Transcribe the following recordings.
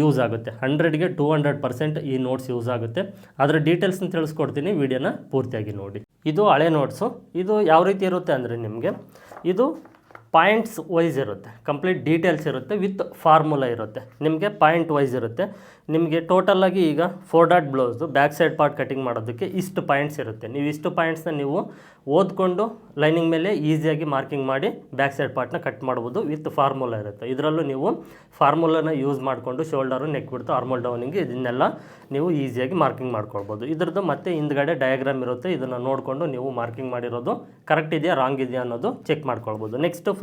Use ಆಗುತ್ತೆ. ಹಂಡ್ರೆಡ್ಗೆ two hundred percent ಈ ನೋಟ್ಸ್ ಯೂಸ್ ಆಗುತ್ತೆ. ಅದರ ಡೀಟೇಲ್ಸ್ನ ತಿಳಿಸ್ಕೊಡ್ತೀನಿ ವಿಡಿಯೋನ ಪೂರ್ತಿಯಾಗಿ ನೋಡಿ. ಇದು ಹಳೆ ನೋಟ್ಸು ಇದು ಯಾವ ರೀತಿ ಇರುತ್ತೆ ಅಂದರೆ ನಿಮಗೆ, ಇದು ಪಾಯಿಂಟ್ಸ್ ವೈಸ್ ಇರುತ್ತೆ, ಕಂಪ್ಲೀಟ್ ಡೀಟೇಲ್ಸ್ ಇರುತ್ತೆ, ವಿತ್ ಫಾರ್ಮುಲಾ ಇರುತ್ತೆ. ನಿಮಗೆ ಪಾಯಿಂಟ್ ವೈಸ್ ಇರುತ್ತೆ. ನಿಮಗೆ ಟೋಟಲಾಗಿ ಈಗ four dot blouse back side part cutting ಮಾಡೋದಕ್ಕೆ ಇಷ್ಟು ಪಾಯಿಂಟ್ಸ್ ಇರುತ್ತೆ. ನೀವು ಇಷ್ಟು ಪಾಯಿಂಟ್ಸ್ನ ನೀವು ಓದ್ಕೊಂಡು ಲೈನಿಂಗ್ ಮೇಲೆ ಈಸಿಯಾಗಿ ಮಾರ್ಕಿಂಗ್ ಮಾಡಿ ಬ್ಯಾಕ್ ಸೈಡ್ ಪಾರ್ಟ್ನ ಕಟ್ ಮಾಡ್ಬೋದು, ವಿತ್ ಫಾರ್ಮುಲಾ ಇರುತ್ತೆ. ಇದರಲ್ಲೂ ನೀವು ಫಾರ್ಮುಲಾನ ಯೂಸ್ ಮಾಡಿಕೊಂಡು ಶೋಲ್ಡರು ನೆಕ್ ಬಿಡ್ತು ಆರ್ಮಲ್ ಡೌನಿಂಗ್ ಇದನ್ನೆಲ್ಲ ನೀವು ಈಸಿಯಾಗಿ ಮಾರ್ಕಿಂಗ್ ಮಾಡ್ಕೊಳ್ಬೋದು. ಇದ್ರದ್ದು ಮತ್ತೆ ಹಿಂದ್ಗಡೆ ಡಯಾಗ್ರಾಮ್ ಇರುತ್ತೆ. ಇದನ್ನು ನೋಡಿಕೊಂಡು ನೀವು ಮಾರ್ಕಿಂಗ್ ಮಾಡಿರೋದು ಕರೆಕ್ಟ್ ಇದೆಯಾ ರಾಂಗ್ ಇದೆಯಾ ಅನ್ನೋದು ಚೆಕ್ ಮಾಡ್ಕೊಳ್ಬೋದು. Next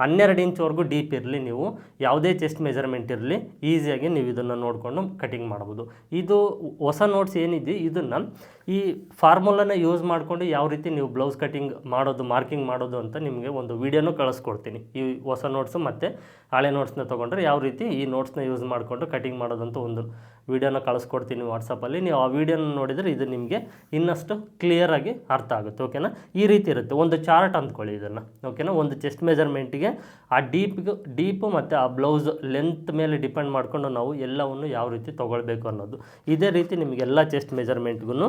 ಹನ್ನೆರಡು ಇಂಚ್ವರೆಗೂ ಡೀಪ್ ಇರಲಿ ನೀವು. ಯಾವುದೇ ಚೆಸ್ಟ್ ಮೆಜರ್ಮೆಂಟ್ ಇರಲಿ. ಈಸಿಯಾಗಿ ನೀವು ಇದನ್ನು ನೋಡಿಕೊಂಡು ಕಟಿಂಗ್ ಮಾಡ್ಬೋದು. ಇದು ಹೊಸ ನೋಟ್ಸ್ ಏನಿದೆ, ಇದನ್ನು ಈ ಫಾರ್ಮುಲಾನ ಯೂಸ್ ಮಾಡಿಕೊಂಡು ಯಾವ ರೀತಿ ನೀವು ಬ್ಲೌಸ್ ಕಟಿಂಗ್ ಮಾಡೋದು, ಮಾರ್ಕಿಂಗ್ ಮಾಡೋದು ಅಂತ ನಿಮಗೆ ಒಂದು ವೀಡಿಯೋನೂ ಕಳಿಸ್ಕೊಡ್ತೀನಿ. ಈ ಹೊಸ ನೋಟ್ಸು ಮತ್ತು ಹಳೆ ನೋಟ್ಸ್ನ ತೊಗೊಂಡ್ರೆ ಯಾವ ರೀತಿ ಈ ನೋಟ್ಸ್ನ ಯೂಸ್ ಮಾಡಿಕೊಂಡು ಕಟಿಂಗ್ ಮಾಡೋದಂತ ಒಂದು ವೀಡಿಯೋನ ಕಳಿಸ್ಕೊಡ್ತೀನಿ ವಾಟ್ಸಪ್ಪಲ್ಲಿ ನೀವು ಆ ವೀಡಿಯೋನ ನೋಡಿದರೆ ಇದು ನಿಮಗೆ ಇನ್ನಷ್ಟು ಕ್ಲಿಯರಾಗಿ ಅರ್ಥ ಆಗುತ್ತೆ ಓಕೆನಾ ಈ ರೀತಿ ಇರುತ್ತೆ. ಒಂದು ಚಾರ್ಟ್ ಅಂದ್ಕೊಳ್ಳಿ ಇದನ್ನು ಓಕೆನಾ ಒಂದು ಚೆಸ್ಟ್ ಮೆಜರ್ಮೆಂಟಿಗೆ ಆ ಡೀಪ್ಗೆ ಡೀಪು ಮತ್ತು ಆ ಬ್ಲೌಸ್ ಲೆಂತ್ ಮೇಲೆ ಡಿಪೆಂಡ್ ಮಾಡಿಕೊಂಡು ನಾವು ಎಲ್ಲವನ್ನು ಯಾವ ರೀತಿ ತೊಗೊಳ್ಬೇಕು ಅನ್ನೋದು. ಇದೇ ರೀತಿ ನಿಮಗೆಲ್ಲ ಚೆಸ್ಟ್ ಮೆಜರ್ಮೆಂಟ್ಗೂ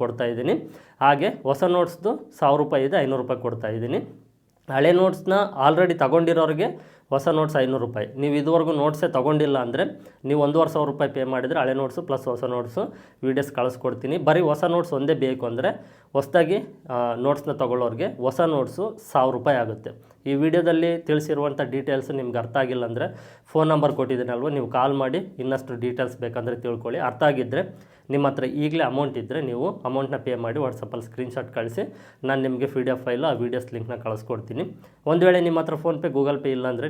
ಕೊಡ್ತಾ ಇದ್ದೀನಿ. ಹಾಗೆ ಹೊಸ ನೋಟ್ಸ್ದು ಸಾವಿರ ರೂಪಾಯಿ ಇದೆ, ಐನೂರು ರೂಪಾಯಿ ಕೊಡ್ತಾ ಇದ್ದೀನಿ. ಹಳೆ ನೋಟ್ಸ್ನ ಆಲ್ರೆಡಿ ತಗೊಂಡಿರೋರಿಗೆ ಹೊಸ ನೋಟ್ಸ್ ಐನೂರು ರೂಪಾಯಿ. ನೀವು ಇದುವರೆಗೂ ನೋಟ್ಸೇ ತೊಗೊಂಡಿಲ್ಲ ಅಂದರೆ ನೀವು ಒಂದೂವರೆ ಸಾವಿರ ರೂಪಾಯಿ ಪೇ ಮಾಡಿದರೆ ಹಳೆ ನೋಟ್ಸು ಪ್ಲಸ್ ಹೊಸ ನೋಟ್ಸು ವೀಡಿಯೋಸ್ ಕಳಿಸ್ಕೊಡ್ತೀನಿ. ಬರೀ ಹೊಸ ನೋಟ್ಸ್ ಒಂದೇ ಬೇಕು ಅಂದರೆ ಹೊಸದಾಗಿ ನೋಟ್ಸ್ನ ತೊಗೊಳ್ಳೋರಿಗೆ ಹೊಸ ನೋಟ್ಸು ಸಾವಿರ ರೂಪಾಯಿ ಆಗುತ್ತೆ. ಈ ವಿಡಿಯೋದಲ್ಲಿ ತಿಳಿಸಿರುವಂಥ ಡೀಟೇಲ್ಸ್ ನಿಮ್ಗೆ ಅರ್ಥ ಆಗಿಲ್ಲ ಅಂದರೆ ಫೋನ್ ನಂಬರ್ ಕೊಟ್ಟಿದ್ದೀನಲ್ವ, ನೀವು ಕಾಲ್ ಮಾಡಿ ಇನ್ನಷ್ಟು ಡೀಟೇಲ್ಸ್ ಬೇಕಂದರೆ ತಿಳ್ಕೊಳ್ಳಿ. ಅರ್ಥ ಆಗಿದ್ದರೆ ನಿಮ್ಮ ಹತ್ರ ಈಗಲೇ ಅಮೌಂಟ್ ಇದ್ದರೆ ನೀವು ಅಮೌಂಟ್ನ ಪೇ ಮಾಡಿ ವಾಟ್ಸಪ್ಪಲ್ಲಿ ಸ್ಕ್ರೀನ್ಶಾಟ್ ಕಳಿಸಿ, ನಾನು ನಿಮಗೆ ಪಿ ಡಿ ಎಫ್ ಫೈಲು ಆ ವೀಡಿಯೋಸ್ ಲಿಂಕ್ನ ಕಳಿಸ್ಕೊಡ್ತೀನಿ. ಒಂದು ವೇಳೆ ನಿಮ್ಮ ಹತ್ರ ಫೋನ್ಪೇ ಗೂಗಲ್ ಪೇ ಇಲ್ಲ ಅಂದರೆ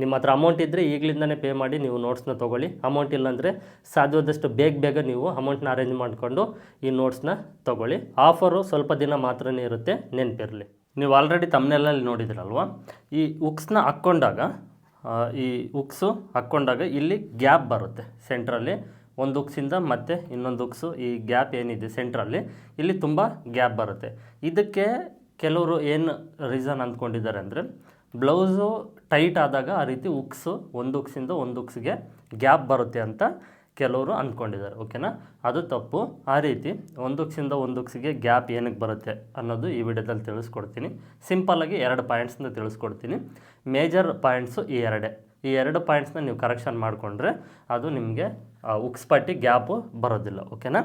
ನಿಮ್ಮ ಹತ್ರ ಅಮೌಂಟ್ ಇದ್ದರೆ ಈಗಲಿಂದನೇ ಪೇ ಮಾಡಿ ನೀವು ನೋಟ್ಸ್ನ ತೊಗೊಳ್ಳಿ. ಅಮೌಂಟ್ ಇಲ್ಲಾಂದರೆ ಸಾಧ್ಯವಾದಷ್ಟು ಬೇಗ ಬೇಗ ನೀವು ಅಮೌಂಟ್ನ ಅರೇಂಜ್ ಮಾಡಿಕೊಂಡು ಈ ನೋಟ್ಸ್ನ ತೊಗೊಳ್ಳಿ. ಆಫರು ಸ್ವಲ್ಪ ದಿನ ಮಾತ್ರನೇ ಇರುತ್ತೆ, ನೆನಪಿರಲಿ. ನೀವು ಆಲ್ರೆಡಿ ತಮ್ಮನೆಲ್ಲಲ್ಲಿ ನೋಡಿದ್ರಲ್ವ? ಈ ಉಕ್ಸ್ನ ಹಾಕ್ಕೊಂಡಾಗ ಈ ಉಕ್ಸು ಹಾಕ್ಕೊಂಡಾಗ ಇಲ್ಲಿ ಗ್ಯಾಪ್ ಬರುತ್ತೆ ಸೆಂಟ್ರಲ್ಲಿ ಒಂದು ಉಕ್ಸಿಂದ ಮತ್ತೆ ಇನ್ನೊಂದು ಉಕ್ಸು ಈ ಗ್ಯಾಪ್ ಏನಿದೆ ಸೆಂಟ್ರಲ್ಲಿ ಇಲ್ಲಿ ತುಂಬ ಗ್ಯಾಪ್ ಬರುತ್ತೆ. ಇದಕ್ಕೆ ಕೆಲವರು ಏನು ರೀಸನ್ ಅಂದ್ಕೊಂಡಿದ್ದಾರೆ ಅಂದರೆ ಬ್ಲೌಸು ಟೈಟ್ ಆದಾಗ ಆ ರೀತಿ ಉಕ್ಸು ಒಂದು ಉಕ್ಸಿಂದ ಒಂದು ಉಕ್ಸ್ಗೆ ಗ್ಯಾಪ್ ಬರುತ್ತೆ ಅಂತ ಕೆಲವರು ಅಂದ್ಕೊಂಡಿದ್ದಾರೆ ಓಕೆನಾ ಅದು ತಪ್ಪು. ಆ ರೀತಿ ಒಂದು ಉಕ್ಸಿಂದ ಒಂದು ಉಕ್ಸಿಗೆ ಗ್ಯಾಪ್ ಏನಕ್ಕೆ ಬರುತ್ತೆ ಅನ್ನೋದು ಈ ವಿಡಿಯೋದಲ್ಲಿ ತಿಳಿಸ್ಕೊಡ್ತೀನಿ. ಸಿಂಪಲ್ಲಾಗಿ ಎರಡು ಪಾಯಿಂಟ್ಸ್ನ ತಿಳಿಸ್ಕೊಡ್ತೀನಿ. ಮೇಜರ್ ಪಾಯಿಂಟ್ಸು ಈ ಎರಡೇ. ಈ ಎರಡು ಪಾಯಿಂಟ್ಸ್ನ ನೀವು ಕರೆಕ್ಷನ್ ಮಾಡಿಕೊಂಡ್ರೆ ಅದು ನಿಮಗೆ ಉಕ್ಸ್ ಪಟ್ಟಿ ಗ್ಯಾಪು ಬರೋದಿಲ್ಲ ಓಕೆನಾ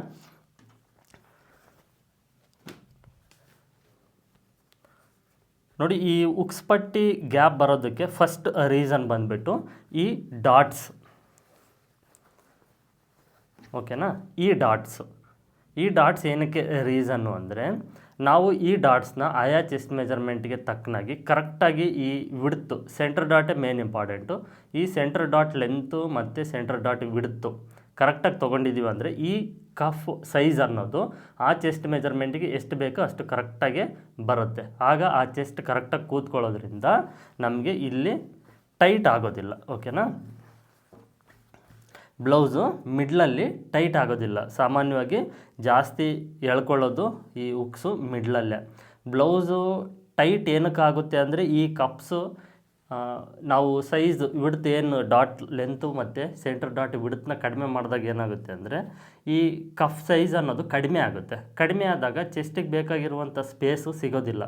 ನೋಡಿ, ಈ ಉಕ್ಸ್ಪಟ್ಟಿ ಗ್ಯಾಪ್ ಬರೋದಕ್ಕೆ ಫಸ್ಟ್ ರೀಸನ್ ಬಂದ್ಬಿಟ್ಟು ಈ ಡಾಟ್ಸ್ ಓಕೆನಾ? ಈ ಡಾಟ್ಸ್ ಈ ಡಾಟ್ಸ್ ಏನಕ್ಕೆ ರೀಸನ್ನು ಅಂದರೆ, ನಾವು ಈ ಡಾಟ್ಸ್ನ ಆಯಾ ಚೆಸ್ಟ್ ಮೆಜರ್ಮೆಂಟ್ಗೆ ತಕ್ಕನಾಗಿ ಕರೆಕ್ಟಾಗಿ ಈ ವಿಡ್ತು ಸೆಂಟ್ರ್ ಡಾಟೇ ಮೇನ್ ಇಂಪಾರ್ಟೆಂಟು ಈ ಸೆಂಟ್ರ್ ಡಾಟ್ ಲೆಂತು ಮತ್ತು ಸೆಂಟ್ರ್ ಡಾಟ್ ವಿಡ್ತು ಕರೆಕ್ಟಾಗಿ ತೊಗೊಂಡಿದ್ದೀವಿ ಅಂದರೆ ಈ ಕಫ್ ಸೈಜ್ ಅನ್ನೋದು ಆ ಚೆಸ್ಟ್ ಮೆಜರ್ಮೆಂಟಿಗೆ ಎಷ್ಟು ಬೇಕೋ ಅಷ್ಟು ಕರೆಕ್ಟಾಗಿ ಬರುತ್ತೆ. ಆಗ ಆ ಚೆಸ್ಟ್ ಕರೆಕ್ಟಾಗಿ ಕೂತ್ಕೊಳ್ಳೋದ್ರಿಂದ ನಮಗೆ ಇಲ್ಲಿ ಟೈಟ್ ಆಗೋದಿಲ್ಲ ಓಕೆನಾ ಬ್ಲೌಸು ಮಿಡ್ಲಲ್ಲಿ ಟೈಟ್ ಆಗೋದಿಲ್ಲ. ಸಾಮಾನ್ಯವಾಗಿ ಜಾಸ್ತಿ ಎಳ್ಕೊಳ್ಳೋದು ಈ ಉಕ್ಸು ಮಿಡ್ಲಲ್ಲೇ ಬ್ಲೌಸು ಟೈಟ್ ಏನಕ್ಕಾಗುತ್ತೆ ಅಂದರೆ ಈ ಕಪ್ಸು ನಾವು ಸೈಜ್ ವಿಡ್ತ್ ಏನು ಡಾಟ್ ಲೆಂತು ಮತ್ತು ಸೆಂಟರ್ ಡಾಟ್ ವಿಡ್ತ್ನ ಕಡಿಮೆ ಮಾಡಿದಾಗ ಏನಾಗುತ್ತೆ ಅಂದರೆ, ಈ ಕಫ್ ಸೈಜ್ ಅನ್ನೋದು ಕಡಿಮೆ ಆಗುತ್ತೆ. ಕಡಿಮೆ ಆದಾಗ ಚೆಸ್ಟಿಗೆ ಬೇಕಾಗಿರುವಂಥ ಸ್ಪೇಸು ಸಿಗೋದಿಲ್ಲ.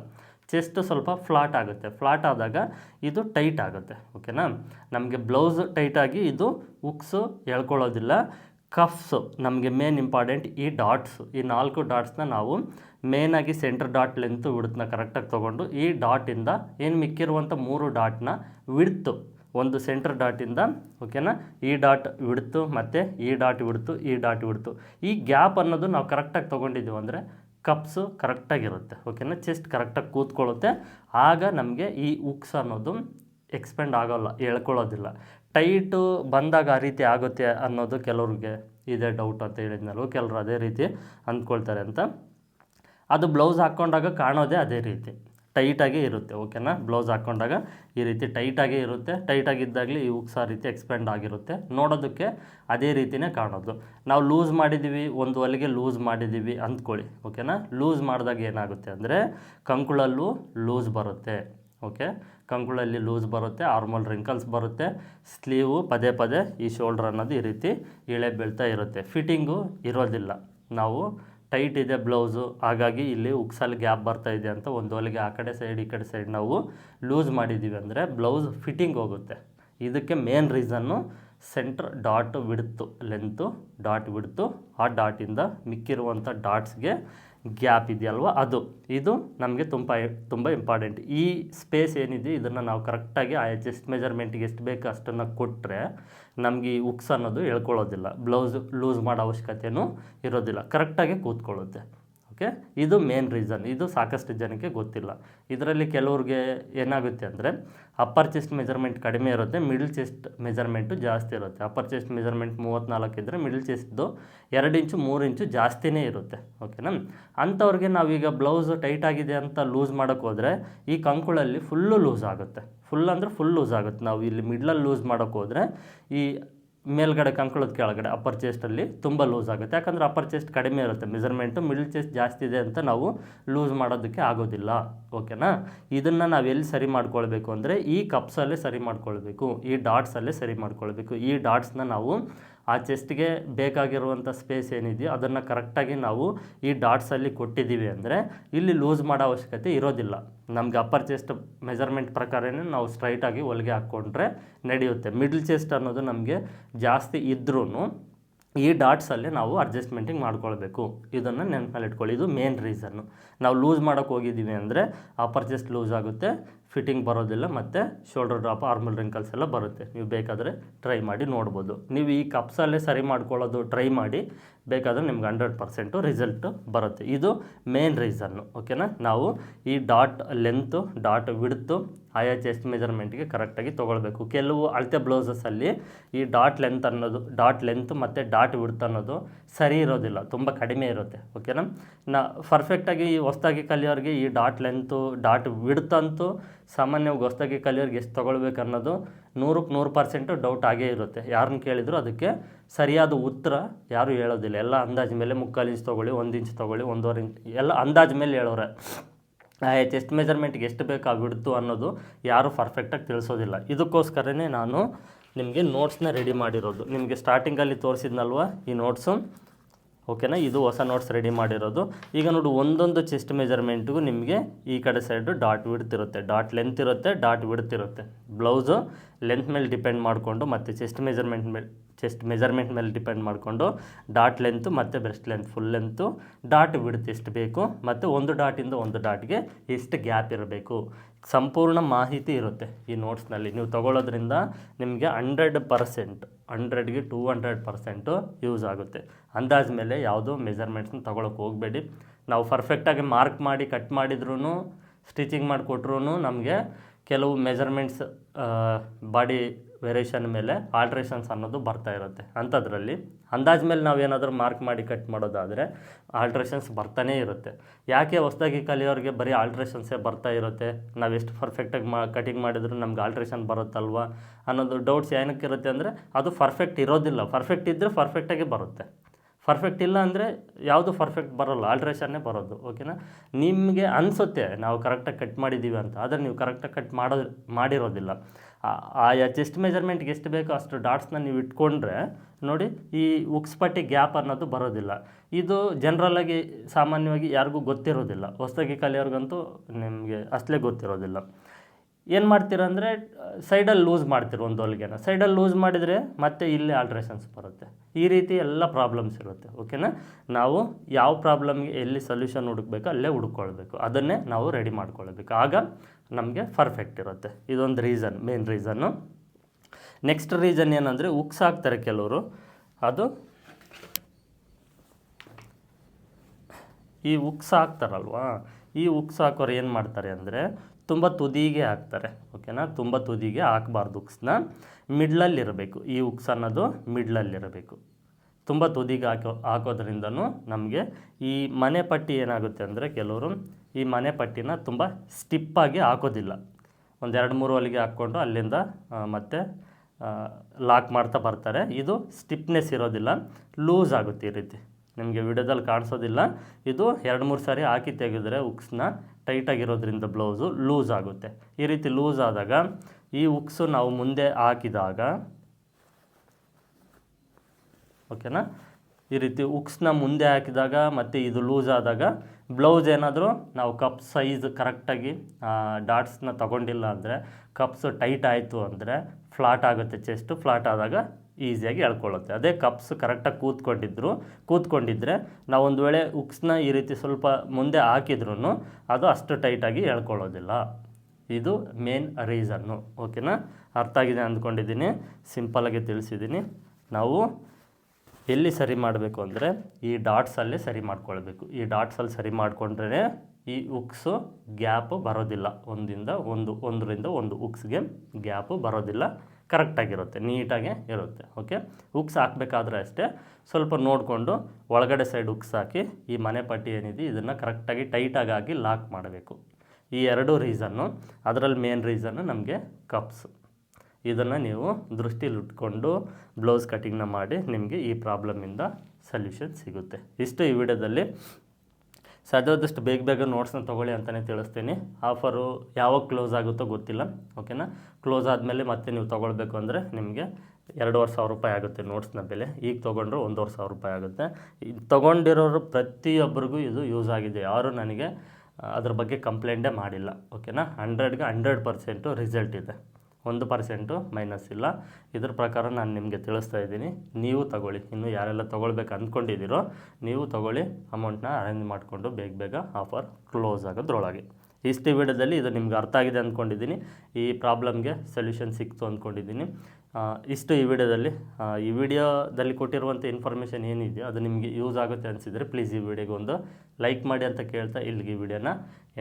ಚೆಸ್ಟ್ ಸ್ವಲ್ಪ ಫ್ಲಾಟ್ ಆಗುತ್ತೆ. ಫ್ಲಾಟ್ ಆದಾಗ ಇದು ಟೈಟ್ ಆಗುತ್ತೆ. ಓಕೆನಾ ನಮಗೆ ಬ್ಲೌಸ್ ಟೈಟಾಗಿ ಇದು ಉಕ್ಸು ಎಳ್ಕೊಳ್ಳೋದಿಲ್ಲ. ಕಫ್ಸು ನಮಗೆ ಮೇನ್ ಇಂಪಾರ್ಟೆಂಟ್ ಈ ಡಾಟ್ಸು ಈ ನಾಲ್ಕು ಡಾಟ್ಸ್ನ ನಾವು ಮೇನಾಗಿ ಸೆಂಟರ್ ಡಾಟ್ ಲೆಂತ್ ವಿಡ್ತ್ನ ಕರೆಕ್ಟಾಗಿ ತೊಗೊಂಡು ಈ ಡಾಟಿಂದ ಏನು ಮಿಕ್ಕಿರುವಂಥ ಮೂರು ಡಾಟ್ನ ವಿಡ್ತು ಒಂದು ಸೆಂಟರ್ ಡಾಟಿಂದ ಓಕೆನಾ ಈ ಡಾಟ್ ವಿಡ್ತು ಮತ್ತು ಈ ಡಾಟ್ ವಿಡ್ತು ಈ ಡಾಟ್ ವಿಡ್ತು ಈ ಗ್ಯಾಪ್ ಅನ್ನೋದು ನಾವು ಕರೆಕ್ಟಾಗಿ ತೊಗೊಂಡಿದ್ದೀವಿ ಅಂದರೆ ಕಪ್ಸು ಕರೆಕ್ಟಾಗಿರುತ್ತೆ ಓಕೆನಾ ಚೆಸ್ಟ್ ಕರೆಕ್ಟಾಗಿ ಕೂತ್ಕೊಳ್ಳುತ್ತೆ. ಆಗ ನಮಗೆ ಈ ಉಕ್ಸ್ ಅನ್ನೋದು ಎಕ್ಸ್ಪೆಂಡ್ ಆಗೋಲ್ಲ, ಎಳ್ಕೊಳ್ಳೋದಿಲ್ಲ. ಟೈಟು ಬಂದಾಗ ಆ ರೀತಿ ಆಗುತ್ತೆ ಅನ್ನೋದು ಕೆಲವ್ರಿಗೆ ಇದೆ ಡೌಟ್ ಅಂತ ಹೇಳಿದ್ನಲ್ವ? ಕೆಲವರು ಅದೇ ರೀತಿ ಅಂದ್ಕೊಳ್ತಾರೆ ಅಂತ. ಅದು ಬ್ಲೌಸ್ ಹಾಕ್ಕೊಂಡಾಗ ಕಾಣೋದೇ ಅದೇ ರೀತಿ. ಟೈಟಾಗಿ ಇರುತ್ತೆ ಓಕೆನಾ ಬ್ಲೌಸ್ ಹಾಕ್ಕೊಂಡಾಗ ಈ ರೀತಿ ಟೈಟಾಗೇ ಇರುತ್ತೆ. ಟೈಟಾಗಿದ್ದಾಗಲಿ ಈ ಉಕ್ಸ್ ಆ ರೀತಿ ಎಕ್ಸ್ಪೆಂಡ್ ಆಗಿರುತ್ತೆ. ನೋಡೋದಕ್ಕೆ ಅದೇ ರೀತಿನೇ ಕಾಣೋದು. ನಾವು ಲೂಸ್ ಮಾಡಿದ್ದೀವಿ, ಒಂದು ಹೊಲಿಗೆ ಲೂಸ್ ಮಾಡಿದ್ದೀವಿ ಅಂದ್ಕೊಳ್ಳಿ ಓಕೆನಾ ಲೂಸ್ ಮಾಡಿದಾಗ ಏನಾಗುತ್ತೆ ಅಂದರೆ, ಕಂಕುಳಲ್ಲೂ ಲೂಸ್ ಬರುತ್ತೆ ಓಕೆ ಕಂಕುಳಲ್ಲಿ ಲೂಸ್ ಬರುತ್ತೆ ಆರ್ಮಲ್ ರಿಂಕಲ್ಸ್ ಬರುತ್ತೆ ಸ್ಲೀವು ಪದೇ ಪದೇ ಈ ಶೋಲ್ಡ್ರ್ ಅನ್ನೋದು ಈ ರೀತಿ ಇಳೆ ಬೀಳ್ತಾ ಇರುತ್ತೆ. ಫಿಟ್ಟಿಂಗು ಇರೋದಿಲ್ಲ. ನಾವು ಟೈಟ್ ಇದೆ ಬ್ಲೌಸು ಹಾಗಾಗಿ ಇಲ್ಲಿ ಉಕ್ಸಲ್ಲಿ ಗ್ಯಾಪ್ ಬರ್ತಾ ಇದೆ ಅಂತ ಒಂದು ಹೊಲಿಗೆ ಆ ಕಡೆ ಸೈಡ್ ಈ ಕಡೆ ಸೈಡ್ ನಾವು ಲೂಸ್ ಮಾಡಿದ್ದೀವಿ ಅಂದರೆ ಬ್ಲೌಸ್ ಫಿಟ್ಟಿಂಗ್ ಹೋಗುತ್ತೆ. ಇದಕ್ಕೆ main reason centre dot width length dot width ಆ ಡಾಟಿಂದ ಮಿಕ್ಕಿರುವಂಥ ಡಾಟ್ಸ್ಗೆ ಗ್ಯಾಪ್ ಇದೆಯಲ್ವ? ಅದು. ಇದು ನಮಗೆ ತುಂಬ ತುಂಬ ಇಂಪಾರ್ಟೆಂಟ್ ಈ ಸ್ಪೇಸ್ ಏನಿದೆ, ಇದನ್ನು ನಾವು ಕರೆಕ್ಟಾಗಿ ಆ ಚೆಸ್ಟ್ ಮೆಜರ್ಮೆಂಟಿಗೆ ಎಷ್ಟು ಬೇಕು ಅಷ್ಟನ್ನು ಕೊಟ್ಟರೆ ನಮಗೆ ಈ ಉಕ್ಸ್ ಅನ್ನೋದು ಹೇಳ್ಕೊಳ್ಳೋದಿಲ್ಲ. ಬ್ಲೌಸ್ ಲೂಸ್ ಮಾಡೋ ಅವಶ್ಯಕತೆಯೂ ಇರೋದಿಲ್ಲ. ಕರೆಕ್ಟಾಗಿ ಕೂತ್ಕೊಳ್ಳುತ್ತೆ. ಓಕೆ? ಇದು ಮೇನ್ ರೀಸನ್ ಇದು ಸಾಕಷ್ಟು ಜನಕ್ಕೆ ಗೊತ್ತಿಲ್ಲ. ಇದರಲ್ಲಿ ಕೆಲವ್ರಿಗೆ ಏನಾಗುತ್ತೆ ಅಂದರೆ ಅಪ್ಪರ್ ಚೆಸ್ಟ್ ಮೆಜರ್ಮೆಂಟ್ ಕಡಿಮೆ ಇರುತ್ತೆ ಮಿಡಲ್ ಚೆಸ್ಟ್ ಮೆಜರ್ಮೆಂಟು ಜಾಸ್ತಿ ಇರುತ್ತೆ. ಅಪ್ಪರ್ ಚೆಸ್ಟ್ ಮೆಜರ್ಮೆಂಟ್ ಮೂವತ್ತ್ನಾಲ್ಕು ಇದ್ದರೆ ಮಿಡಲ್ ಚೆಸ್ಟ್ದು ಎರಡು ಇಂಚು, ಮೂರು ಇಂಚು ಜಾಸ್ತಿನೇ ಇರುತ್ತೆ. ಓಕೆನಾ ಅಂಥವ್ರಿಗೆ ನಾವೀಗ ಬ್ಲೌಸ್ ಟೈಟ್ ಆಗಿದೆ ಅಂತ ಲೂಸ್ ಮಾಡೋಕ್ಕೆ ಹೋದರೆ, ಈ ಕಂಕುಳಲ್ಲಿ ಫುಲ್ಲು ಲೂಸ್ ಆಗುತ್ತೆ. ಫುಲ್ ಅಂದರೆ ಫುಲ್ ಲೂಸ್ ಆಗುತ್ತೆ. ನಾವು ಇಲ್ಲಿ ಮಿಡ್ಲಲ್ಲಿ ಲೂಸ್ ಮಾಡೋಕ್ಕೆ ಹೋದರೆ, ಈ ಮೇಲ್ಗಡೆ ಕಂಕಳದ ಕೆಳಗಡೆ ಅಪ್ಪರ್ ಚೆಸ್ಟಲ್ಲಿ ತುಂಬ ಲೂಸ್ ಆಗುತ್ತೆ. ಯಾಕಂದರೆ ಅಪ್ಪರ್ ಚೆಸ್ಟ್ ಕಡಿಮೆ ಇರುತ್ತೆ. ಮೆಜರ್ಮೆಂಟು ಮಿಡಲ್ ಚೆಸ್ಟ್ ಜಾಸ್ತಿ ಇದೆ ಅಂತ ನಾವು ಲೂಸ್ ಮಾಡೋದಕ್ಕೆ ಆಗೋದಿಲ್ಲ. ಓಕೆನಾ ಇದನ್ನು ನಾವು ಎಲ್ಲಿ ಸರಿ ಮಾಡ್ಕೊಳ್ಬೇಕು ಅಂದರೆ ಈ ಕಪ್ಸಲ್ಲೇ ಸರಿ ಮಾಡ್ಕೊಳ್ಬೇಕು, ಈ ಡಾಟ್ಸಲ್ಲೇ ಸರಿ ಮಾಡ್ಕೊಳ್ಬೇಕು. ಈ ಡಾಟ್ಸ್ನ ನಾವು ಆ ಚೆಸ್ಟ್ಗೆ ಬೇಕಾಗಿರುವಂಥ ಸ್ಪೇಸ್ ಏನಿದೆಯೋ ಅದನ್ನು ಕರೆಕ್ಟಾಗಿ ನಾವು ಈ ಡಾಟ್ಸಲ್ಲಿ ಕೊಟ್ಟಿದ್ದೀವಿ ಅಂದರೆ ಇಲ್ಲಿ ಲೂಸ್ ಮಾಡೋ ಅವಶ್ಯಕತೆ ಇರೋದಿಲ್ಲ. ನಮಗೆ ಅಪ್ಪರ್ ಚೆಸ್ಟ್ ಮೆಜರ್ಮೆಂಟ್ ಪ್ರಕಾರನೇ ನಾವು ಸ್ಟ್ರೈಟಾಗಿ ಹೊಲಿಗೆ ಹಾಕ್ಕೊಂಡ್ರೆ ನಡೆಯುತ್ತೆ. ಮಿಡ್ಲ್ ಚೆಸ್ಟ್ ಅನ್ನೋದು ನಮಗೆ ಜಾಸ್ತಿ ಇದ್ರೂ ಈ ಡಾಟ್ಸಲ್ಲಿ ನಾವು ಅಡ್ಜಸ್ಟ್ಮೆಂಟಿಂಗ್ ಮಾಡ್ಕೊಳ್ಬೇಕು. ಇದನ್ನು ನೆನಪಲ್ಲಿ ಇಟ್ಕೊಳ್ಳಿ. ಇದು ಮೇನ್ ರೀಸನ್ನು. ನಾವು ಲೂಸ್ ಮಾಡೋಕ್ಕೆ ಹೋಗಿದ್ದೀವಿ ಅಂದರೆ ಅಪ್ಪರ್ ಚೆಸ್ಟ್ ಲೂಸ್ ಆಗುತ್ತೆ. ಫಿಟ್ಟಿಂಗ್ ಬರೋದಿಲ್ಲ, ಮತ್ತು ಶೋಲ್ಡರ್ ಡ್ರಾಪ್ ಆರ್ಮಲ್ ರಿಂಕಲ್ಸ್ ಎಲ್ಲ ಬರುತ್ತೆ. ನೀವು ಬೇಕಾದರೆ ಟ್ರೈ ಮಾಡಿ ನೋಡ್ಬೋದು. ನೀವು ಈ ಕಪ್ಸಲ್ಲೇ ಸರಿ ಮಾಡ್ಕೊಳ್ಳೋದು ಟ್ರೈ ಮಾಡಿ ಬೇಕಾದರೆ ನಿಮ್ಗೆ ಹಂಡ್ರೆಡ್ ಪರ್ಸೆಂಟು ರಿಸಲ್ಟು ಬರುತ್ತೆ. ಇದು ಮೇನ್ ರೀಸನ್ನು ಓಕೆನಾ ನಾವು ಈ ಡಾಟ್ ಲೆಂತು ಡಾಟ್ ವಿಡ್ತು ಆಯಾ ಚೆಸ್ಟ್ ಮೆಜರ್ಮೆಂಟ್ಗೆ ಕರೆಕ್ಟಾಗಿ ತೊಗೊಳ್ಬೇಕು. ಕೆಲವು ಅಳತೆ ಬ್ಲೌಸಸಲ್ಲಿ ಈ ಡಾಟ್ ಲೆಂತ್ ಅನ್ನೋದು ಡಾಟ್ ಲೆಂತ್ ಮತ್ತು ಡಾಟ್ ವಿಡ್ತ್ ಅನ್ನೋದು ಸರಿ ಇರೋದಿಲ್ಲ. ತುಂಬ ಕಡಿಮೆ ಇರುತ್ತೆ. ಓಕೆನಾ ನಾ? ಪರ್ಫೆಕ್ಟಾಗಿ ಈ ಹೊಸ್ದಾಗಿ ಕಲಿಯೋರಿಗೆ ಈ ಡಾಟ್ ಲೆಂತು ಡಾಟ್ ವಿಡ್ತ್ ಅಂತೂ ಸಾಮಾನ್ಯವಾಗಿ ಹೊಸ್ದಾಗಿ ಕಲಿಯೋರಿಗೆ ಎಷ್ಟು ತೊಗೊಳ್ಬೇಕು ಅನ್ನೋದು ನೂರಕ್ಕೆ ನೂರು ಪರ್ಸೆಂಟು ಡೌಟ್ ಆಗೇ ಇರುತ್ತೆ. ಯಾರನ್ನ ಕೇಳಿದ್ರು ಅದಕ್ಕೆ ಸರಿಯಾದ ಉತ್ತರ ಯಾರೂ ಹೇಳೋದಿಲ್ಲ. ಎಲ್ಲ ಅಂದಾಜು ಮೇಲೆ ಮುಕ್ಕಾಲು ಇಂಚ್ ತೊಗೊಳ್ಳಿ, ಒಂದು ಇಂಚ್ ತೊಗೊಳ್ಳಿ, ಒಂದೂವರೆ ಇಂಚ್ ಎಲ್ಲ ಅಂದಾಜು ಮೇಲೆ ಹೇಳೋರೆ. ಚೆಸ್ಟ್ ಮೆಜರ್ಮೆಂಟ್ಗೆ ಎಷ್ಟು ಬೇಕು ಆ ಬಿಡ್ತು ಅನ್ನೋದು ಯಾರೂ ಪರ್ಫೆಕ್ಟಾಗಿ ತಿಳಿಸೋದಿಲ್ಲ. ಇದಕ್ಕೋಸ್ಕರನೇ ನಾನು ನಿಮಗೆ ನೋಟ್ಸ್ನ ರೆಡಿ ಮಾಡಿರೋದು. ನಿಮಗೆ ಸ್ಟಾರ್ಟಿಂಗಲ್ಲಿ ತೋರಿಸಿದ್ನಲ್ವ ಈ ನೋಟ್ಸು ಓಕೆನಾ ಇದು ಹೊಸ ನೋಟ್ಸ್ ರೆಡಿ ಮಾಡಿರೋದು. ಈಗ ನೋಡಿ, ಒಂದೊಂದು ಚೆಸ್ಟ್ ಮೆಜರ್ಮೆಂಟ್ಗೂ ನಿಮಗೆ ಈ ಕಡೆ ಸೈಡು ಡಾಟ್ ಇರುತ್ತೆ. ಡಾಟ್ ಲೆಂತ್ ಇರುತ್ತೆ ಡಾಟ್ ಇರುತ್ತೆ. ಬ್ಲೌಸು ಲೆಂತ್ ಮೇಲೆ ಡಿಪೆಂಡ್ ಮಾಡಿಕೊಂಡು ಮತ್ತು ಚೆಸ್ಟ್ ಮೆಜರ್ಮೆಂಟ್ ಮೇಲೆ ಚೆಸ್ಟ್ ಮೆಜರ್ಮೆಂಟ್ ಮೇಲೆ ಡಿಪೆಂಡ್ ಮಾಡಿಕೊಂಡು ಡಾಟ್ ಲೆಂತು ಮತ್ತು breast length, full length, dot width ಎಷ್ಟು ಬೇಕು ಮತ್ತು ಒಂದು ಡಾಟಿಂದ ಒಂದು ಡಾಟ್ಗೆ ಎಷ್ಟು ಗ್ಯಾಪ್ ಇರಬೇಕು. ಸಂಪೂರ್ಣ ಮಾಹಿತಿ ಇರುತ್ತೆ ಈ ನೋಟ್ಸ್ನಲ್ಲಿ. ನೀವು ತಗೊಳ್ಳೋದ್ರಿಂದ ನಿಮಗೆ ಹಂಡ್ರೆಡ್ ಪರ್ಸೆಂಟ್, ಹಂಡ್ರೆಡ್ಗೆ ಟೂ ಹಂಡ್ರೆಡ್ ಪರ್ಸೆಂಟು ಯೂಸ್ ಆಗುತ್ತೆ. ಅಂದಾಜ ಮೇಲೆ ಯಾವುದೋ ಮೆಜರ್ಮೆಂಟ್ಸ್ನ ತೊಗೊಳಕ್ಕೆ ಹೋಗಬೇಡಿ. ನಾವು ಪರ್ಫೆಕ್ಟಾಗಿ ಮಾರ್ಕ್ ಮಾಡಿ, ಕಟ್ ಮಾಡಿದ್ರೂ ಸ್ಟಿಚಿಂಗ್ ಮಾಡಿಕೊಟ್ರೂ ನಮಗೆ ಕೆಲವು ಮೆಜರ್ಮೆಂಟ್ಸ್ ಬಾಡಿ ವೇರಿಯೇಷನ್ ಮೇಲೆ ಆಲ್ಟ್ರೇಷನ್ಸ್ ಅನ್ನೋದು ಬರ್ತಾ ಇರುತ್ತೆ. ಅಂಥದ್ರಲ್ಲಿ ಅಂದಾಜ್ ಮೇಲೆ ನಾವು ಏನಾದರೂ ಮಾರ್ಕ್ ಮಾಡಿ ಕಟ್ ಮಾಡೋದಾದರೆ ಆಲ್ಟ್ರೇಷನ್ಸ್ ಬರ್ತಾನೇ ಇರುತ್ತೆ. ಯಾಕೆ ಹೊಸದಾಗಿ ಕಲಿಯೋರಿಗೆ ಬರೀ ಆಲ್ಟ್ರೇಷನ್ಸೇ ಬರ್ತಾ ಇರುತ್ತೆ? ನಾವು ಎಷ್ಟು ಪರ್ಫೆಕ್ಟಾಗಿ ಮಾ ಕಟಿಂಗ್ ಮಾಡಿದ್ರು ನಮ್ಗೆ ಆಲ್ಟ್ರೇಷನ್ ಬರುತ್ತಲ್ವ? ಅನ್ನೋದು ಡೌಟ್ಸ್ ಏನಕ್ಕಿರುತ್ತೆ ಅಂದರೆ ಅದು ಪರ್ಫೆಕ್ಟ್ ಇರೋದಿಲ್ಲ. ಪರ್ಫೆಕ್ಟ್ ಇದ್ದರೆ ಪರ್ಫೆಕ್ಟಾಗಿ ಬರುತ್ತೆ. ಪರ್ಫೆಕ್ಟ್ ಇಲ್ಲ ಅಂದರೆ ಯಾವುದು ಪರ್ಫೆಕ್ಟ್ ಬರೋಲ್ಲ. ಆಲ್ಟ್ರೇಷನ್ನೇ ಬರೋದು. ಓಕೆನಾ ನಿಮಗೆ ಅನಿಸುತ್ತೆ, ನಾವು ಕರೆಕ್ಟಾಗಿ ಕಟ್ ಮಾಡಿದ್ದೀವಿ ಅಂತ. ಆದರೆ ನೀವು ಕರೆಕ್ಟಾಗಿ ಕಟ್ ಮಾಡೋದು, ಮಾಡಿರೋದಿಲ್ಲ. ಆಯಾ ಚೆಸ್ಟ್ ಮೆಜರ್ಮೆಂಟ್ಗೆ ಎಷ್ಟು ಬೇಕೋ ಅಷ್ಟು ಡಾಟ್ಸ್ನ ನೀವು ಇಟ್ಕೊಂಡ್ರೆ ನೋಡಿ ಈ ಉಕ್ಸ್ ಪಟ್ಟಿ ಗ್ಯಾಪ್ ಅನ್ನೋದು ಬರೋದಿಲ್ಲ. ಇದು ಜನರಲಾಗಿ ಸಾಮಾನ್ಯವಾಗಿ ಯಾರಿಗೂ ಗೊತ್ತಿರೋದಿಲ್ಲ. ಹೊಸದಾಗಿ ಕಲಿಯೋರ್ಗಂತೂ ನಿಮಗೆ ಅಷ್ಟಲೇ ಗೊತ್ತಿರೋದಿಲ್ಲ. ಏನು ಮಾಡ್ತೀರ ಅಂದರೆ ಸೈಡಲ್ಲಿ ಲೂಸ್ ಮಾಡ್ತೀರ ಒಂದು ಹೊಲಿಗೆನ. ಸೈಡಲ್ಲಿ ಲೂಸ್ ಮಾಡಿದರೆ ಮತ್ತೆ ಇಲ್ಲಿ ಆಲ್ಟ್ರೇಷನ್ಸ್ ಬರುತ್ತೆ. ಈ ರೀತಿ ಎಲ್ಲ ಪ್ರಾಬ್ಲಮ್ಸ್ ಇರುತ್ತೆ ಓಕೆನಾ ನಾವು ಯಾವ ಪ್ರಾಬ್ಲಮ್ಗೆ ಎಲ್ಲಿ ಸೊಲ್ಯೂಷನ್ ಹುಡುಕ್ಬೇಕು ಅಲ್ಲೇ ಹುಡ್ಕೊಳ್ಬೇಕು. ಅದನ್ನೇ ನಾವು ರೆಡಿ ಮಾಡ್ಕೊಳ್ಬೇಕು. ಆಗ ನಮಗೆ ಪರ್ಫೆಕ್ಟ್ ಇರುತ್ತೆ. ಇದೊಂದು reason main reason next reason ಏನಂದರೆ ಉಕ್ಸ್ ಹಾಕ್ತಾರೆ ಕೆಲವರು. ಅದು ಈ ಉಕ್ಸ್ ಹಾಕ್ತಾರಲ್ವಾ? ಈ ಉಕ್ಸ್ ಹಾಕೋರು ಏನು ಮಾಡ್ತಾರೆ ಅಂದರೆ ತುಂಬ ತುದಿಗೆ ಹಾಕ್ತಾರೆ, ಓಕೆನಾ? ತುಂಬ ತುದಿಗೆ ಹಾಕಬಾರ್ದು ಉಕ್ಸ್ನ. ಮಿಡ್ಲಲ್ಲಿರಬೇಕು. ಈ ಉಕ್ಸ್ ಅನ್ನೋದು ಮಿಡ್ಲಲ್ಲಿರಬೇಕು. ತುಂಬ ತುದಿಗೆ ಹಾಕೋ, ಹಾಕೋದ್ರಿಂದನೂ ನಮಗೆ ಈ ಮನೆ ಪಟ್ಟಿ ಏನಾಗುತ್ತೆ ಅಂದರೆ ಕೆಲವರು ಈ ಮನೆ ಪಟ್ಟಿನ ತುಂಬ ಸ್ಟಿಪ್ಪಾಗಿ ಹಾಕೋದಿಲ್ಲ. ಒಂದು ಎರಡು ಮೂರು ಹೊಲಿಗೆ ಹಾಕ್ಕೊಂಡು ಅಲ್ಲಿಂದ ಮತ್ತೆ ಲಾಕ್ ಮಾಡ್ತಾ ಬರ್ತಾರೆ. ಇದು ಸ್ಟಿಪ್ನೆಸ್ ಇರೋದಿಲ್ಲ. ಲೂಸ್ ಆಗುತ್ತೆ ಈ ರೀತಿ. ನಿಮಗೆ ವಿಡಿಯೋದಲ್ಲಿ ಕಾಣಿಸೋದಿಲ್ಲ. ಇದು ಎರಡು ಮೂರು ಸಾರಿ ಹಾಕಿ ತೆಗೆದರೆ ಉಕ್ಸ್ನ ಟೈಟಾಗಿರೋದ್ರಿಂದ ಬ್ಲೌಸು ಲೂಸ್ ಆಗುತ್ತೆ. ಈ ರೀತಿ ಲೂಸ್ ಆದಾಗ ಈ ಉಕ್ಸು ನಾವು ಮುಂದೆ ಹಾಕಿದಾಗ ಓಕೆನಾ ಈ ರೀತಿ ಉಕ್ಸ್ನ ಮುಂದೆ ಹಾಕಿದಾಗ ಮತ್ತು ಇದು ಲೂಸ್ ಆದಾಗ ಬ್ಲೌಸ್ ಏನಾದರೂ ನಾವು ಕಪ್ ಸೈಜ್ ಕರೆಕ್ಟಾಗಿ ಡಾಟ್ಸ್ನ ತಗೊಂಡಿಲ್ಲ ಅಂದರೆ ಕಪ್ಸ್ ಟೈಟ್ ಆಯಿತು ಅಂದರೆ ಫ್ಲಾಟ್ ಆಗುತ್ತೆ ಚೆಸ್ಟು ಫ್ಲಾಟ್ ಆದಾಗ ಈಸಿಯಾಗಿ ಎಳ್ಕೊಳ್ಳುತ್ತೆ ಅದೇ ಕಪ್ಸ್ ಕರೆಕ್ಟಾಗಿ ಕೂತ್ಕೊಂಡಿದ್ರು ನಾವು ಒಂದು ವೇಳೆ ಉಕ್ಸ್ನ ಈ ರೀತಿ ಸ್ವಲ್ಪ ಮುಂದೆ ಹಾಕಿದ್ರೂ ಅದು ಅಷ್ಟು ಟೈಟಾಗಿ ಎಳ್ಕೊಳ್ಳೋದಿಲ್ಲ ಇದು ಮೇನ್ ರೀಸನ್ನು ಓಕೆನಾ ಅರ್ಥ ಆಗಿದೆ ಅಂದ್ಕೊಂಡಿದ್ದೀನಿ. ಸಿಂಪಲಾಗಿ ತಿಳಿಸಿದ್ದೀನಿ. ನಾವು ಎಲ್ಲಿ ಸರಿ ಮಾಡಬೇಕು ಅಂದರೆ ಈ ಡಾಟ್ಸಲ್ಲೇ ಸರಿ ಮಾಡ್ಕೊಳ್ಬೇಕು. ಈ ಡಾಟ್ಸಲ್ಲಿ ಸರಿ ಮಾಡಿಕೊಂಡ್ರೆ ಈ ಉಕ್ಸು ಗ್ಯಾಪು ಬರೋದಿಲ್ಲ. ಒಂದಿಂದ ಒಂದು, ಒಂದರಿಂದ ಒಂದು ಉಕ್ಸ್ಗೆ ಗ್ಯಾಪು ಬರೋದಿಲ್ಲ. ಕರೆಕ್ಟಾಗಿರುತ್ತೆ, ನೀಟಾಗೆ ಇರುತ್ತೆ ಓಕೆ ಉಕ್ಸ್ ಹಾಕಬೇಕಾದ್ರೆ ಅಷ್ಟೇ ಸ್ವಲ್ಪ ನೋಡಿಕೊಂಡು ಒಳಗಡೆ ಸೈಡ್ ಉಕ್ಸ್ ಹಾಕಿ ಈ ಮನೆ ಪಟ್ಟಿ ಏನಿದೆ ಇದನ್ನು ಕರೆಕ್ಟಾಗಿ ಟೈಟಾಗಿ ಹಾಕಿ ಲಾಕ್ ಮಾಡಬೇಕು. ಈ ಎರಡು ರೀಸನ್ನು ಅದರಲ್ಲಿ ಮೇನ್ ರೀಸನ್ನು ನಮಗೆ ಕಪ್ಸ್ ಇದನ್ನು ನೀವು ದೃಷ್ಟಿಲಿ ಇಟ್ಕೊಂಡು ಬ್ಲೌಸ್ ಕಟಿಂಗ್ನ ಮಾಡಿ ನಿಮಗೆ ಈ ಪ್ರಾಬ್ಲಮಿಂದ ಸೊಲ್ಯೂಷನ್ ಸಿಗುತ್ತೆ. ಇಷ್ಟು ಈ ವಿಡಿಯೋದಲ್ಲಿ. ಸಾಧ್ಯವಾದಷ್ಟು ಬೇಗ ಬೇಗ ನೋಟ್ಸ್ನ ತೊಗೊಳ್ಳಿ ಅಂತಲೇ ತಿಳಿಸ್ತೀನಿ. ಆಫರು ಯಾವಾಗ ಕ್ಲೋಸ್ ಆಗುತ್ತೋ ಗೊತ್ತಿಲ್ಲ, ಓಕೆನಾ? ಕ್ಲೋಸ್ ಆದಮೇಲೆ ಮತ್ತೆ ನೀವು ತೊಗೊಳ್ಬೇಕು ಅಂದರೆ ನಿಮಗೆ ಎರಡೂವರೆ ಸಾವಿರ ರೂಪಾಯಿ ಆಗುತ್ತೆ ನೋಟ್ಸ್ನ ಬೆಲೆ. ಈಗ ತೊಗೊಂಡ್ರೆ ಒಂದೂವರೆ ಸಾವಿರ ರೂಪಾಯಿ ಆಗುತ್ತೆ. ಇದು ತೊಗೊಂಡಿರೋರು ಪ್ರತಿಯೊಬ್ಬರಿಗೂ ಇದು ಯೂಸ್ ಆಗಿದೆ. ಯಾರು ನನಗೆ ಅದ್ರ ಬಗ್ಗೆ ಕಂಪ್ಲೇಂಟೇ ಮಾಡಿಲ್ಲ, ಓಕೆನಾ? ಹಂಡ್ರೆಡ್ಗೆ ಹಂಡ್ರೆಡ್ ಪರ್ಸೆಂಟು ರಿಸಲ್ಟ್ ಇದೆ. ಒಂದು ಪರ್ಸೆಂಟು ಮೈನಸ್ ಇಲ್ಲ. ಇದ್ರ ಪ್ರಕಾರ ನಾನು ನಿಮಗೆ ತಿಳಿಸ್ತಾ ಇದ್ದೀನಿ. ನೀವು ತಗೊಳ್ಳಿ. ಇನ್ನು ಯಾರೆಲ್ಲ ತೊಗೊಳ್ಬೇಕು ಅಂದ್ಕೊಂಡಿದ್ದೀರೋ ನೀವು ತಗೊಳ್ಳಿ. ಅಮೌಂಟ್ನ ಅರೇಂಜ್ ಮಾಡಿಕೊಂಡು ಬೇಗ ಬೇಗ ಆಫರ್ ಕ್ಲೋಸ್ ಆಗೋದ್ರೊಳಗೆ. ಇಷ್ಟು ವಿಡಿಯೋದಲ್ಲಿ ಇದು ನಿಮ್ಗೆ ಅರ್ಥ ಆಗಿದೆ ಅಂದ್ಕೊಂಡಿದ್ದೀನಿ. ಈ ಪ್ರಾಬ್ಲಮ್ಗೆ ಸೊಲ್ಯೂಷನ್ ಸಿಕ್ತು ಅಂದ್ಕೊಂಡಿದ್ದೀನಿ. ಇಷ್ಟು ಈ ವಿಡಿಯೋದಲ್ಲಿ. ಈ ವಿಡಿಯೋದಲ್ಲಿ ಕೊಟ್ಟಿರುವಂಥ ಇನ್ಫಾರ್ಮೇಷನ್ ಏನಿದೆಯೋ ಅದು ನಿಮಗೆ ಯೂಸ್ ಆಗುತ್ತೆ ಅನಿಸಿದರೆ ಪ್ಲೀಸ್ ಈ ವಿಡಿಯೋಗೆ ಒಂದು ಲೈಕ್ ಮಾಡಿ ಅಂತ ಕೇಳ್ತಾ ಇಲ್ಲಿಗೆ ಈ ವಿಡಿಯೋನ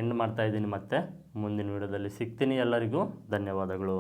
ಎಂಡ್ ಮಾಡ್ತಾ ಇದ್ದೀನಿ ಮತ್ತೆ ಮುಂದಿನ ವಿಡಿಯೋದಲ್ಲಿ ಸಿಗ್ತೀನಿ ಎಲ್ಲರಿಗೂ. ಧನ್ಯವಾದಗಳು.